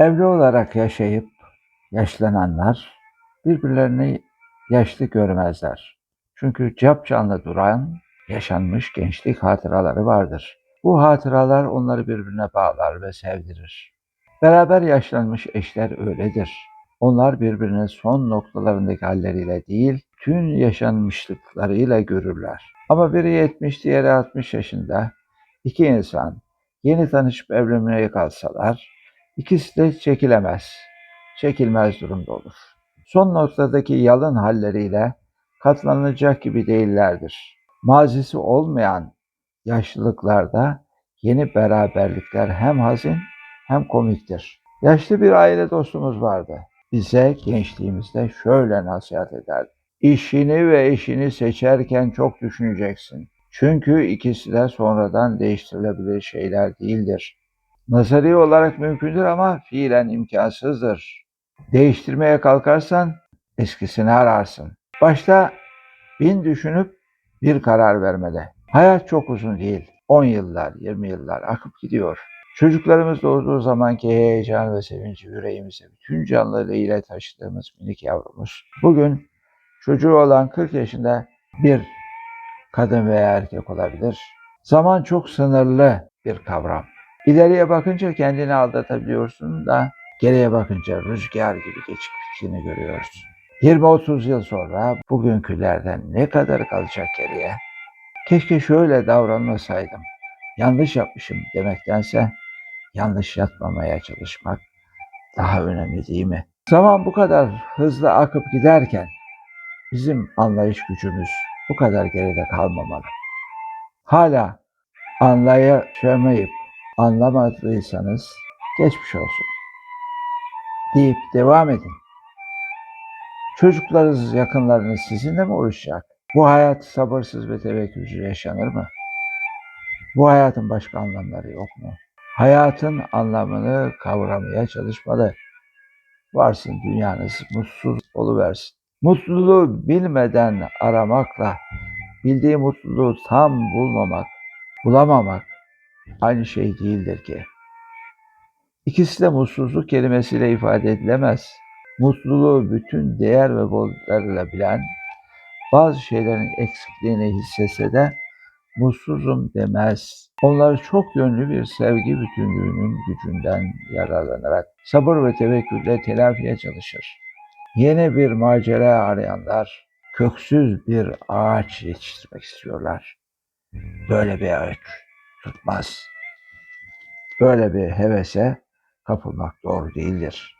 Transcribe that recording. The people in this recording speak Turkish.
Evli olarak yaşayıp yaşlananlar birbirlerini yaşlı görmezler. Çünkü capcanlı duran yaşanmış gençlik hatıraları vardır. Bu hatıralar onları birbirine bağlar ve sevdirir. Beraber yaşlanmış eşler öyledir. Onlar birbirinin son noktalarındaki halleriyle değil, tüm yaşanmışlıklarıyla görürler. Ama biri 70, diğeri 60 yaşında. İki insan yeni tanışıp evlenmeye kalsalar, ikisi de çekilemez, çekilmez durumda olur. Son noktadaki yalın halleriyle katlanılacak gibi değillerdir. Mazisi olmayan yaşlılıklarda yeni beraberlikler hem hazin hem komiktir. Yaşlı bir aile dostumuz vardı. Bize gençliğimizde şöyle nasihat ederdi. İşini ve eşini seçerken çok düşüneceksin. Çünkü ikisi de sonradan değiştirilebilir şeyler değildir. Nazari olarak mümkündür ama fiilen imkansızdır. Değiştirmeye kalkarsan eskisini ararsın. Başta bin düşünüp bir karar vermede. Hayat çok uzun değil. 10 yıllar, 20 yıllar akıp gidiyor. Çocuklarımız doğduğu zamanki heyecan ve sevinci yüreğimize bütün canlılığıyla taşıdığımız minik yavrumuz. Bugün çocuğu olan 40 yaşında bir kadın veya erkek olabilir. Zaman çok sınırlı bir kavram. İleriye bakınca kendini aldatabiliyorsun da geriye bakınca rüzgar gibi geçip gittiğini görüyorsun. 20-30 yıl sonra bugünkülerden ne kadar kalacak geriye? Keşke şöyle davranmasaydım. Yanlış yapmışım demektense yanlış yapmamaya çalışmak daha önemli değil mi? Zaman bu kadar hızlı akıp giderken bizim anlayış gücümüz bu kadar geride kalmamalı. Hala anlayamayıp anlamadıysanız geçmiş olsun deyip devam edin. Çocuklarınız, yakınlarınız sizinle mi uğraşacak? Bu hayat sabırsız ve tevekkülcü yaşanır mı? Bu hayatın başka anlamları yok mu? Hayatın anlamını kavramaya çalışmalı. Varsın dünyanız mutsuz oluversin. Mutluluğu bilmeden aramakla bildiği mutluluğu tam bulmamak, bulamamak aynı şey değildir ki. İkisi de mutsuzluk kelimesiyle ifade edilemez. Mutluluğu bütün değer ve boyutlarıyla bilen, bazı şeylerin eksikliğini hissetse de mutsuzum demez. Onlar çok yönlü bir sevgi bütünlüğünün gücünden yararlanarak sabır ve tevekkülle telafiye çalışır. Yeni bir macera arayanlar köksüz bir ağaç yetiştirmek istiyorlar. Böyle bir ağaç tutmaz. Böyle bir hevese kapılmak doğru değildir.